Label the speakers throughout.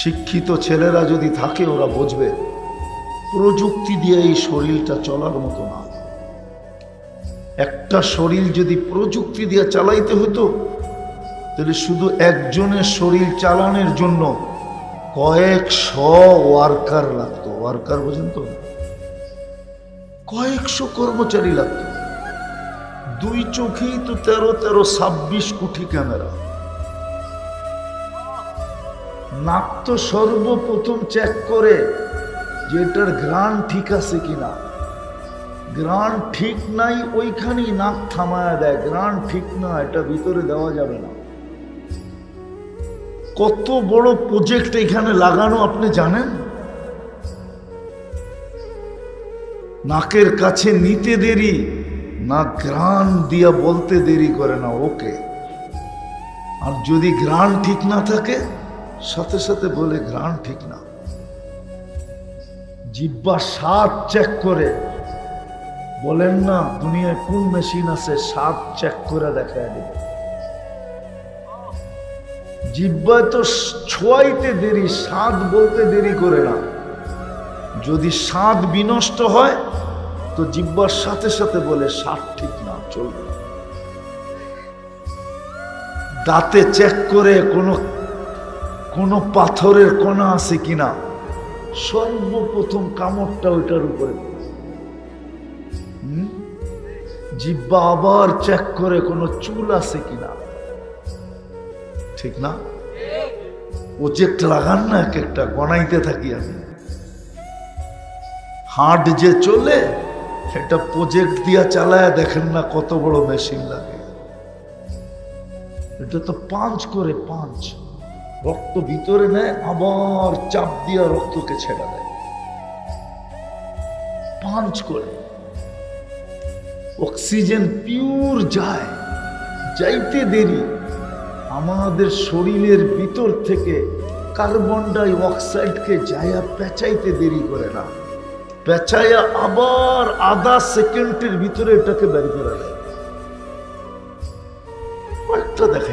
Speaker 1: শিক্ষিত ছেলেরা যদি থাকে, ওরা বুঝবে, প্রযুক্তি দিয়ে এই শরীরটা চলার মতো না। একটা শরীর যদি প্রযুক্তি দিয়ে চালাইতে হতো, তাহলে শুধু একজনের শরীর চালানোর জন্য কয়েকশো ওয়ার্কার লাগতো। ওয়ার্কার বোঝেন তো? কয়েকশো কর্মচারী লাগতো। দুই চোখেই তো তেরো তেরো ছাব্বিশ কোটি ক্যামেরা। নাক তো সর্বপ্রথম চেক করে যে এটার গ্রান ঠিক আছে কিনা। গ্রান ঠিক নাই, ওইখানেই নাক থামায়া দেয়। গ্রান ঠিক না, এটা ভিতরে দেওয়া যাবে না। কত বড় প্রজেক্ট এখানে লাগানো, আপনি জানেন? নাকের কাছে নিতে দেরি, না গ্রান দিয়া বলতে দেরি করে না, ওকে। আর যদি গ্রান ঠিক না থাকে সাথে সাথে বলে গ্রান ঠিক না। জিব্বা স্বাদ চেক করে। বলেন না, দুনিয়ায় কোন মেশিন আছে স্বাদ চেক করে দেখায় দেবে। জিব্বায় তো ছোঁয়াইতে দেরি স্বাদ বলতে দেরি করে না। যদি স্বাদ বিনষ্ট হয়, তো জিব্বার সাথে সাথে বলে স্বাদ ঠিক না, চলবে। দাঁতে চেক করে কোনো কোনো পাথরের কোনা আছে কিনা? সর্বপ্রথম কামড়টা ওইটার উপরে? জিব্বা আবার চেক করে কোনো চুল আছে কিনা? ঠিক না? প্রজেক্ট লাগান না এক একটা, গনাইতে থাকি আমি। হাট যে চলে, সেটা প্রজেক্ট দিয়া চালায় দেখেন না কত বড় মেশিন লাগে। এটা তো পাঁচ করে পাঁচ। রক্ত ভিতরে নেয়, আবার চাপ দিয়া রক্তকে ছেড়ে দেয়। পাঁচ করে। অক্সিজেন পিওর যায়, যাইতে দেরি। আমাদের শরীরের ভিতর থেকে কার্বন ডাই অক্সাইডকে যায়া পেঁচাইতে দেরি করে না। পেঁচাইয়া আবার আধা সেকেন্ডের ভিতরে এটাকে বের করে দেয়। দেখাইলাম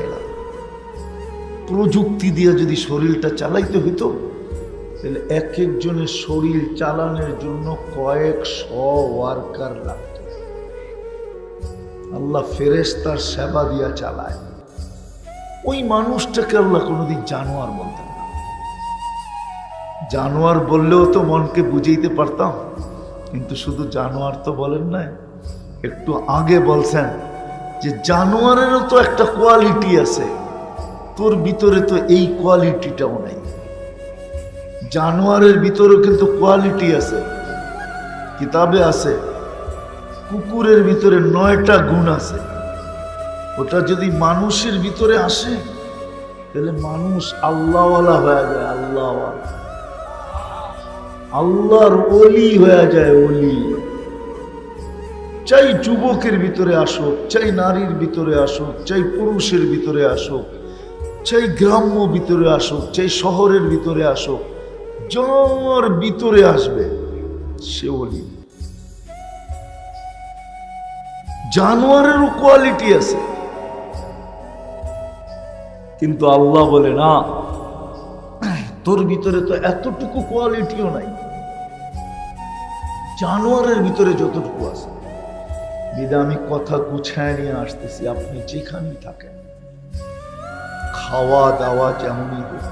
Speaker 1: প্রযুক্তি দিয়ে যদি শরীরটা চালাইতে হইতো, তাহলে এক একজনের শরীর চালানোর জন্য কয়েক শ ওয়ার্কার লাগত। আল্লাহ ফেরেস তার সেবা দিয়া চালায়। ওই মানুষটাকে আল্লাহ কোনোদিন জানোয়ার বলতেন না। জানোয়ার বললেও তো মনকে বুঝাইতে পারতাম, কিন্তু শুধু জানোয়ার তো বলেন নাই, একটু আগে বলছেন যে জানোয়ারেরও তো একটা কোয়ালিটি আছে। তোর ভিতরে তো এই কোয়ালিটিটাও নাই। জানোয়ারের ভিতরেও কিন্তু কোয়ালিটি আছে, কিতাবে আছে, কুকুরের ভিতরে নয়টা গুণ আছে। ওটা যদি মানুষের ভিতরে আসে, তাহলে মানুষ আল্লাহওয়ালা হয়ে যায়, আল্লাহওয়ালা। আল্লাহর অলি হয়ে যায় অলি চাই যুবকের ভিতরে আসুক, চাই নারীর ভিতরে আসুক, চাই পুরুষের ভিতরে আসুক চাই গ্রাম্য ভিতরে আসুক চাই শহরের ভিতরে আসুক যার ভিতরে আসবে সে অলি। জানোয়ারেরও কোয়ালিটি আছে। কিন্তু আল্লাহ বলে, না, তোর ভিতরে তো এতটুকু কোয়ালিটিও নাই। জানোয়ারের ভিতরে যতটুকু আছে। বিদা আমি কথা গুছায় নিয়ে আসতেছি। আপনি যেখানেই থাকেন। খাওয়া দাওয়া যেমনই হোক,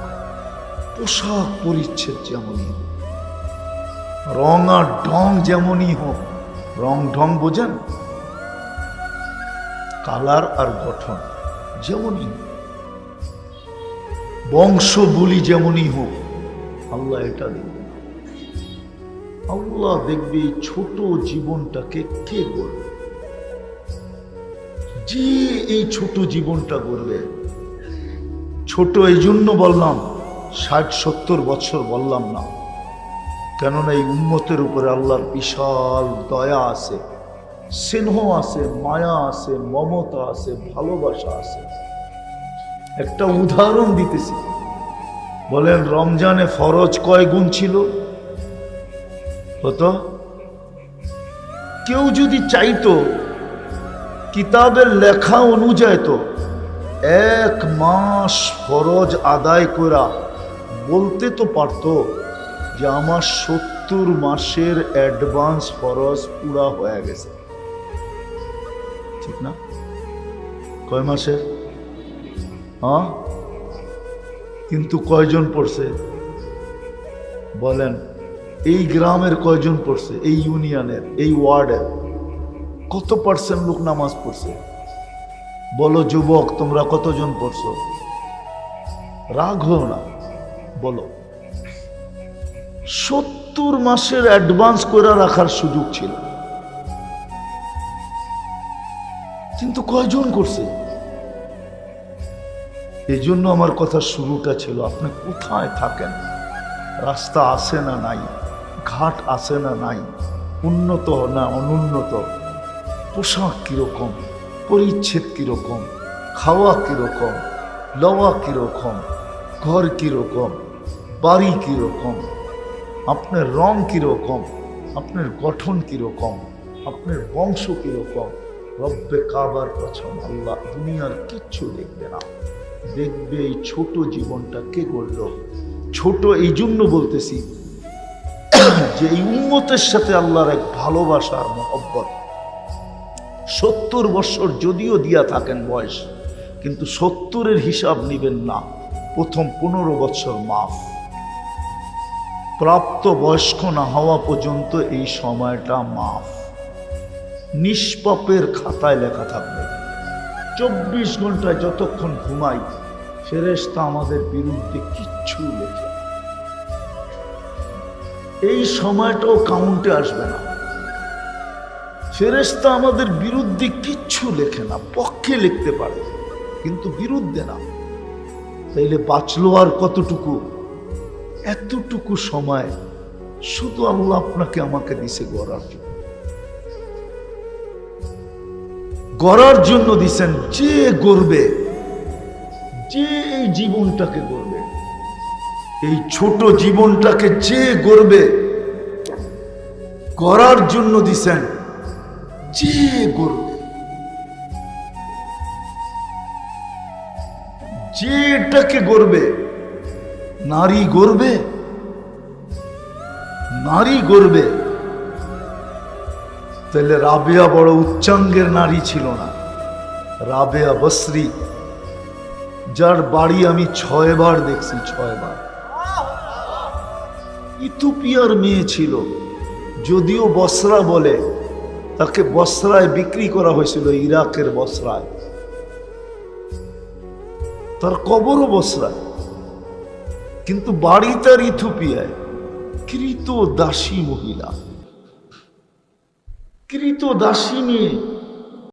Speaker 1: পোশাক পরিচ্ছেদ যেমনই হোক, রং আর ঢং যেমনই হোক, রং ঢং বোঝেন? কালার আর গঠন যেমনই বংশ বলি যেমনই হোক, আল্লাহ এটা দেখবে আল্লাহ দেখবে ছোট জীবনটাকে কে করবে যে এই ছোট জীবনটা করবে ছোট এই জন্য বললাম, ষাট সত্তর বছর বললাম না। কেননা এই উন্মতের উপরে আল্লাহর বিশাল দয়া আছে, স্নেহ আছে, মায়া আছে, মমতা আছে, ভালোবাসা আছে। একটা উদাহরণ দিতেছি। বলেন, রমজানে ফরজ কয় গুণ ছিল? হতো? কেউ যদি চাইতো, কিতাবের লেখা অনুযায়ী তো এক মাস ফরজ আদায় করা বলতে তো পারতো যে আমার সত্তর মাসের অ্যাডভান্স ফরজ পুরা হয়ে গেছে। ঠিক না? কয় মাসের? হ্যাঁ? কিন্তু কয়জন পড়ছে? বলেন, এই গ্রামের কয়জন পড়ছে? এই ইউনিয়নের, এই ওয়ার্ডের। কত পার্সেন্ট লোক নামাজ পড়ছে? বলো যুবক, তোমরা কতজন পড়ছো? রাগ হও না, বলো। সত্তর মাসের অ্যাডভান্স করে রাখার সুযোগ ছিল। কিন্তু কয়জন করছে? এই জন্য আমার কথা শুরুটা ছিল, আপনি কোথায় থাকেন? রাস্তা আছে না নাই? ঘাট আছে না নাই? উন্নত না অনুন্নত? পোশাক কীরকম? পরিচ্ছেদ কীরকম, খাওয়া কীরকম, লওয়া কীরকম, ঘর কীরকম, বাড়ি কীরকম, আপনার রং কীরকম, আপনার গঠন কীরকম, আপনার বংশ কীরকম, রব্বে কাবার কছম আল্লাহ দুনিয়ার কিচ্ছু দেখবে না। দেখবে এই ছোট জীবনটা কে করল? ছোট এই জন্য বলতেছি যে এই উন্মতের সাথে আল্লাহর এক ভালোবাসার মহব্বত। সত্তর বৎসর যদিও দিয়া থাকেন বয়স, কিন্তু সত্তরের হিসাব নিবেন না। প্রথম পনেরো বৎসর মাফ। প্রাপ্ত বয়স্ক না হওয়া পর্যন্ত এই সময়টা মাফ। নিষ্পাপের খাতায় লেখা থাকবে। চব্বিশ ঘন্টায় যতক্ষণ ঘুমাই ফেরেস্তা আমাদের বিরুদ্ধে কিচ্ছু লেখে এই সময়টাও কাউন্টে আসবে না। ফেরেস্তা আমাদের বিরুদ্ধে কিচ্ছু লেখে না, পক্ষে লিখতে পারে, কিন্তু বিরুদ্ধে না। তাইলে বাঁচলো আর কতটুকু? এতটুকু সময় শুধু আল্লাহ আপনাকে আমাকে দিছে গড়ার জন্য। গড়ার জন্য দিছেন যে গড়বে, যে এই জীবনটাকে গড়বে, এই ছোট জীবনটাকে যে গড়বে করার জন্য দিছেন যে গড়বে যে এটাকে গড়বে? নারী গড়বে? নারী গড়বে? তাহলে রাবেয়া বড় উচ্চাঙ্গের নারী ছিল না। রাবেয়া বসরি যার বাড়ি আমি ছয়বার দেখছি ছয়বার ইথুপিয়ার মেয়ে ছিল। যদিও বসরা বলে তাকে বসরায় বিক্রি করা হয়েছিল, ইরাকের বসরায়। তার কবরও বসরায়। কিন্তু বাড়ি তার ইথুপিয়ায় কৃত দাসী মহিলা। কৃত দাসী মেয়ে।